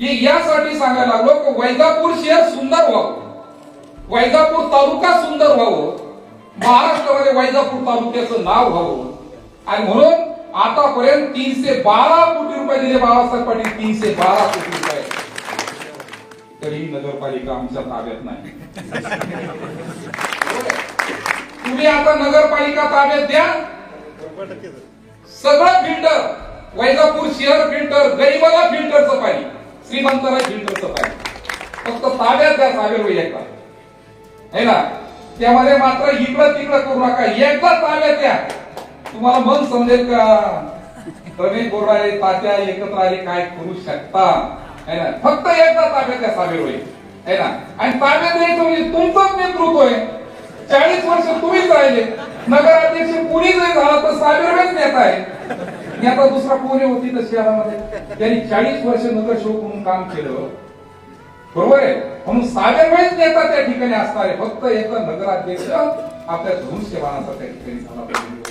हे यासाठी सांगायला लागलो की वैजापूर शहर सुंदर व्हावं. वैजापूर तालुका सुंदर व्हावं. महाराष्ट्रामध्ये वैजापूर तालुक्याचं नाव व्हावं. आणि म्हणून आतापर्यंत तीनशे बारा कोटी रुपये दिले बाबासाहेब पाटील. तीनशे बारा कोटी रुपये. तरी नगरपालिका आमच्या ताब्यात नाही. तुम्ही आता नगरपालिका ताब्यात द्या. सगळं फिल्टर. वैजापूर शहर फिल्टर. गरीबाला श्रीमंताला फिल्टरचं पाणी फक्त ताब्यात द्या सागर एकदा आहे ना? त्यामध्ये मात्र इकडं तिकडं करू नका. एकदा ताब्यात द्या. तुम्हाला मन समजेल का? रमेश बोराळे तात्या एकत्र आले काय करू शकता? है ना? फक्त एकदा ताब्यात द्या सागर है ना? आणि ताब्यात द्यायचं म्हणजे तुमचंच नेतृत्व आहे. चाळीस वर्ष तुम्हीच राहिले. नगराध्यक्ष कुणी जरी झाला तर सागरवेच नेता आहे. मी आता दुसरा कोणी होती तर शहरामध्ये त्यांनी चाळीस वर्ष नगरसेवक म्हणून काम केलं. बरोबर आहे? म्हणून सागरवेच नेता त्या ठिकाणी असणार. आहे फक्त एक नगराध्यक्ष आपल्या धनुष्यबाणाचा त्या ठिकाणी झाला. पाहिजे